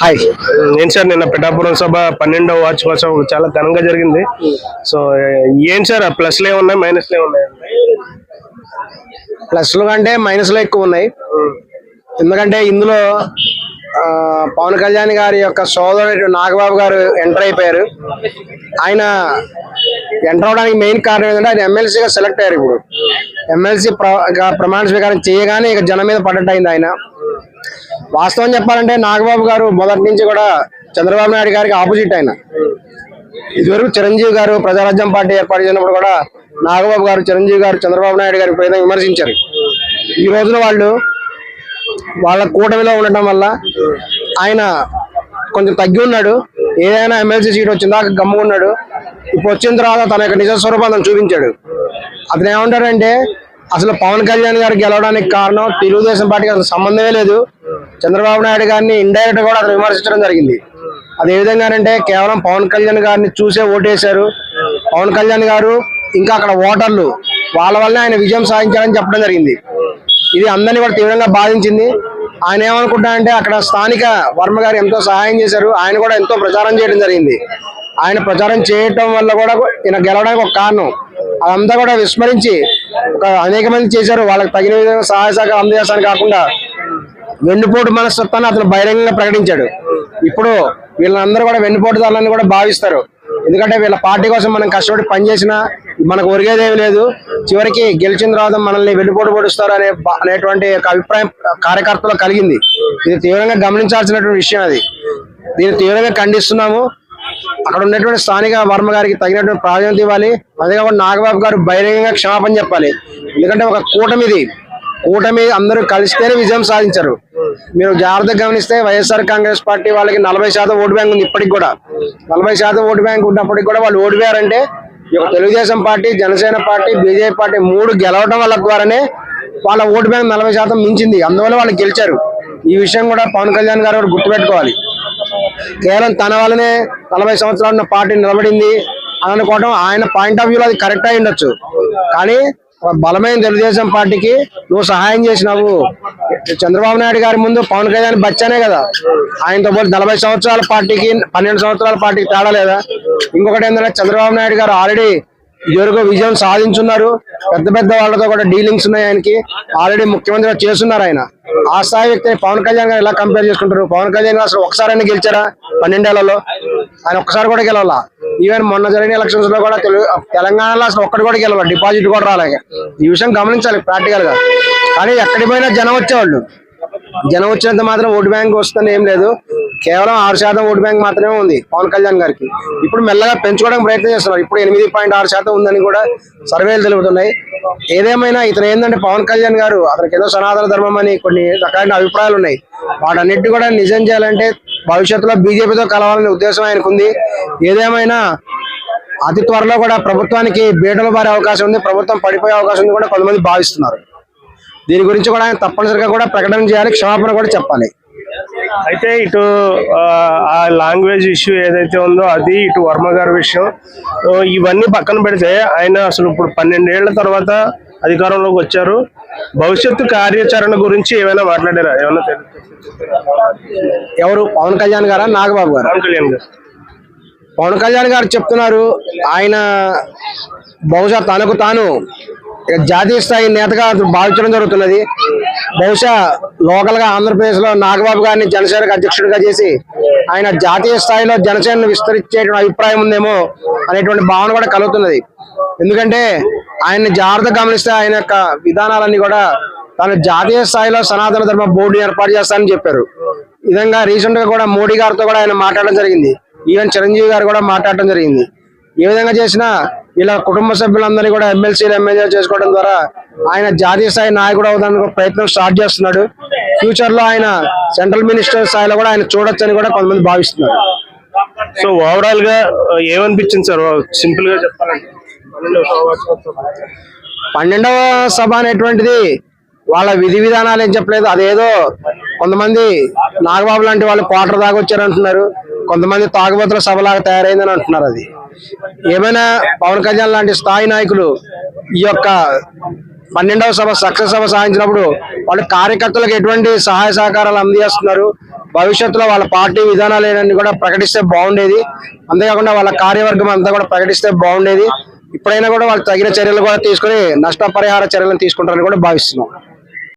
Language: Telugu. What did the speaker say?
హాయ్ ఏం సార్ నిన్న పిఠాపురం సభ పన్నెండవ వార్షికోత్సవం చాలా ఘనంగా జరిగింది. సో ఏం సార్ ప్లస్లు ఏమున్నాయి మైనస్లు ఏమున్నాయి ప్లస్లు కంటే మైనస్లు ఎక్కువ ఉన్నాయి. ఎందుకంటే ఇందులో పవన్ కళ్యాణ్ గారి యొక్క సోదరుడు నాగబాబు గారు ఎంటర్ అయిపోయారు. ఆయన ఎంటర్ అవడానికి మెయిన్ కారణం ఏంటంటే ఆయన ఎమ్మెల్సీగా సెలెక్ట్ అయ్యారు ఇప్పుడు. ఎమ్మెల్సీ ప్రమాణ స్వీకారం చేయగానే ఇక జనం మీద పడ్డట్టు అయింది ఆయన. వాస్తవం చెప్పాలంటే నాగబాబు గారు మొదటి నుంచి కూడా చంద్రబాబు నాయుడు గారికి ఆపోజిట్ ఆయన. ఇదివరకు చిరంజీవి గారు ప్రజారాజ్యం పార్టీ ఏర్పాటు చేసినప్పుడు కూడా నాగబాబు గారు చిరంజీవి గారు చంద్రబాబు నాయుడు గారి పైన విమర్శించారు. ఈ రోజున వాళ్ళు వాళ్ళ కూటమిలో ఉండటం వల్ల ఆయన కొంచెం తగ్గి ఉన్నాడు. ఏదైనా ఎమ్మెల్సీ సీట్ వచ్చిందా గమ్ము ఉన్నాడు. ఇప్పుడు వచ్చిన తర్వాత తన యొక్క నిజ చూపించాడు. అతను ఏమంటాడంటే అసలు పవన్ కళ్యాణ్ గారు గెలవడానికి కారణం తెలుగుదేశం పార్టీకి అసలు సంబంధమే లేదు. చంద్రబాబు నాయుడు గారిని ఇండైరెక్ట్ కూడా అతను విమర్శించడం జరిగింది. అది ఏ విధంగానంటే కేవలం పవన్ కళ్యాణ్ గారిని చూసే ఓటేశారు. పవన్ కళ్యాణ్ గారు ఇంకా అక్కడ ఓటర్లు వాళ్ళ వల్లే ఆయన విజయం సాధించారని చెప్పడం జరిగింది. ఇది అందరినీ కూడా తీవ్రంగా బాధించింది. ఆయన ఏమనుకుంటానంటే అక్కడ స్థానిక వర్మ గారు ఎంతో సహాయం చేశారు. ఆయన కూడా ఎంతో ప్రచారం చేయడం జరిగింది. ఆయన ప్రచారం చేయటం వల్ల కూడా ఈయన గెలవడానికి ఒక కారణం. అదంతా కూడా విస్మరించి ఒక అనేక మంది చేశారు. వాళ్ళకి తగిన విధంగా సహాయ సహకారం అందజేస్తాను కాకుండా వెన్నుపోటు మనస్తత్వాన్ని అతను బహిరంగంగా ప్రకటించాడు. ఇప్పుడు వీళ్ళందరూ కూడా వెన్నుపోటుదారులని కూడా భావిస్తారు. ఎందుకంటే వీళ్ళ పార్టీ కోసం మనం కష్టపడి పనిచేసినా మనకు ఒరిగేదేమీ లేదు. చివరికి గెలిచిన తర్వాత మనల్ని వెన్నుపోటు పొడుస్తారు అనే అనేటువంటి ఒక అభిప్రాయం కార్యకర్తలో కలిగింది. ఇది తీవ్రంగా గమనించాల్సినటువంటి విషయం అది. దీన్ని తీవ్రంగా ఖండిస్తున్నాము. అక్కడ ఉన్నటువంటి స్థానిక వర్మ గారికి తగినటువంటి ప్రాధాన్యత ఇవ్వాలి. అదే కాకుండా నాగబాబు గారు బహిరంగంగా క్షమాపణ చెప్పాలి. ఎందుకంటే ఒక కూటమిది. కూటమి అందరూ కలిస్తేనే విజయం సాధించారు. మీరు జాగ్రత్తగా గమనిస్తే వైఎస్ఆర్ కాంగ్రెస్ పార్టీ వాళ్ళకి నలభై శాతం ఓటు బ్యాంక్ ఉంది ఇప్పటికి కూడా. నలభై శాతం ఓటు బ్యాంక్ ఉన్నప్పటికి కూడా వాళ్ళు ఓడిపోయారంటే ఈ Telugu Desam party Janasena party BJP party మూడు గెలవడం వల్ల ద్వారానే వాళ్ళ ఓటు బ్యాంక్ నలభై శాతం మించింది. అందువల్ల వాళ్ళు గెలిచారు. ఈ విషయం కూడా పవన్ కళ్యాణ్ గారు కూడా గుర్తుపెట్టుకోవాలి. కేవలం తన వల్లనే నలభై సంవత్సరాలు ఉన్న పార్టీ నిలబడింది అని అనుకోవడం ఆయన పాయింట్ ఆఫ్ వ్యూలో అది కరెక్ట్ అయి ఉండొచ్చు. కానీ బలమైన తెలుగుదేశం పార్టీకి నువ్వు సహాయం చేసినావు. చంద్రబాబు నాయుడు గారి ముందు పవన్ కళ్యాణ్ బచ్చానే కదా. ఆయనతో పాటు నలభై సంవత్సరాల పార్టీకి పన్నెండు సంవత్సరాల పార్టీకి తేడా లేదా? ఇంకొకటి ఏంటంటే చంద్రబాబు నాయుడు గారు ఆల్రెడీ ఇదివరకు విజయం సాధించున్నారు. పెద్ద పెద్ద వాళ్ళతో కూడా డీలింగ్స్ ఉన్నాయి ఆయనకి. ఆల్రెడీ ముఖ్యమంత్రిగా చేస్తున్నారు ఆయన. ఆ స్థాయి వ్యక్తిని పవన్ కళ్యాణ్ గారు ఎలా కంపేర్ చేసుకుంటారు? పవన్ కళ్యాణ్ గారు అసలు ఒకసారైనా గెలిచారా పన్నెండేళ్ళలో? ఆయన ఒక్కసారి కూడా గెలవాలా? ఈవెన్ మొన్న జరిగిన ఎలక్షన్స్లో కూడా తెలంగాణలో అసలు ఒక్కటి కూడా గెలవాలి? డిపాజిట్ కూడా రాలేక. ఈ విషయం గమనించాలి ప్రాక్టికల్గా. కానీ ఎక్కడి పోయినా జనం వచ్చేవాళ్ళు. జనం వచ్చినంత మాత్రం ఓటు బ్యాంక్ వస్తుంది ఏం లేదు. కేవలం ఆరు శాతం ఓటు బ్యాంక్ మాత్రమే ఉంది పవన్ కళ్యాణ్ గారికి. ఇప్పుడు మెల్లగా పెంచుకోవడానికి ప్రయత్నం చేస్తున్నారు. ఇప్పుడు ఎనిమిది పాయింట్ ఆరు శాతం ఉందని కూడా సర్వేలు తెలుపుతున్నాయి. ఏదేమైనా ఇతను ఏంటంటే పవన్ కళ్యాణ్ గారు అతనికి ఏదో సనాతన ధర్మం అని కొన్ని రకాలైన అభిప్రాయాలు ఉన్నాయి. వాటన్నిటి కూడా నిజం చేయాలంటే భవిష్యత్తులో బీజేపీతో కలవాలనే ఉద్దేశం ఆయనకు ఉంది ఏదేమైనా అతి త్వరలో కూడా ప్రభుత్వానికి బీటలు పారే అవకాశం ఉంది ప్రభుత్వం పడిపోయే అవకాశం ఉంది కూడా కొంతమంది భావిస్తున్నారు. దీని గురించి కూడా ఆయన తప్పనిసరిగా కూడా ప్రకటన చేయాలి క్షమాపణ కూడా చెప్పాలి. అయితే ఇటు ఆ, లాంగ్వేజ్ ఇష్యూ ఏదైతే ఉందో అది ఇటు వర్మ గారి విషయం. ఇవన్నీ పక్కన పెడితే ఆయన అసలు ఇప్పుడు పన్నెండేళ్ళ తర్వాత అధికారంలోకి వచ్చారు. భవిష్యత్తు కార్యాచరణ గురించి ఏమైనా మాట్లాడారా? ఏమైనా? ఎవరు? పవన్ కళ్యాణ్ గారా? నాగబాబు గారు? పవన్ కళ్యాణ్ గారు. పవన్ కళ్యాణ్ గారు చెప్తున్నారు ఆయన బహుశా తనకు తాను జాతీయ స్థాయి నేతగా భావించడం జరుగుతున్నది. బహుశా లోకల్గా ఆంధ్రప్రదేశ్లో నాగబాబు గారిని జనసేనకు అధ్యక్షుడిగా చేసి ఆయన జాతీయ స్థాయిలో జనసేనను విస్తరించేటువంటి అభిప్రాయం ఉందేమో అనేటువంటి భావన కూడా కలుగుతున్నది. ఎందుకంటే ఆయన్ని జాగ్రత్త గమనిస్తే ఆయన యొక్క విధానాలన్నీ కూడా తాను జాతీయ స్థాయిలో సనాతన ధర్మ బోర్డు ఏర్పాటు చేస్తానని చెప్పారు. ఈ విధంగా రీసెంట్గా కూడా మోడీ గారితో కూడా ఆయన మాట్లాడడం జరిగింది. ఈవెన్ చిరంజీవి గారు కూడా మాట్లాడడం జరిగింది. ఏ విధంగా చేసినా ఇలా కుటుంబ సభ్యులందరినీ కూడా ఎమ్మెల్సీలు ఎమ్మెల్యేలు చేసుకోవడం ద్వారా ఆయన జాతీయ స్థాయి నాయకుడు అవడానికి ఒక ప్రయత్నం స్టార్ట్ చేస్తున్నాడు. ఫ్యూచర్లో ఆయన సెంట్రల్ మినిస్టర్ స్థాయిలో కూడా ఆయన చూడొచ్చని కూడా కొంతమంది భావిస్తున్నారు. సో ఓవరాల్గా ఏమనిపించింది సార్? సింపుల్గా చెప్పాలంటే. పన్నెండవ సభ అనేటువంటిది వాళ్ళ విధి విధానాలు ఏం చెప్పలేదు. అదేదో కొంతమంది నాగబాబు లాంటి వాళ్ళు క్వార్టర్ దాకా వచ్చారంటున్నారు. కొంతమంది తాగుబోతుల సభలాగా తయారైందని అంటున్నారు అది. ఏమైనా పవన్ కళ్యాణ్ లాంటి స్థాయి నాయకులు ఈ యొక్క పన్నెండవ సభ సక్సెస్ సభ సాధించినప్పుడు వాళ్ళు కార్యకర్తలకు ఎటువంటి సహాయ సహకారాలు అందజేస్తున్నారు? భవిష్యత్తులో వాళ్ళ పార్టీ విధానాలు ఏంటని కూడా ప్రకటిస్తే బాగుండేది. అంతేకాకుండా వాళ్ళ కార్యవర్గం అంతా కూడా ప్రకటిస్తే బాగుండేది. ఇప్పుడైనా కూడా వాళ్ళు తగిన చర్యలు కూడా తీసుకొని నష్టపరిహార చర్యలను తీసుకుంటారని కూడా భావిస్తున్నాం.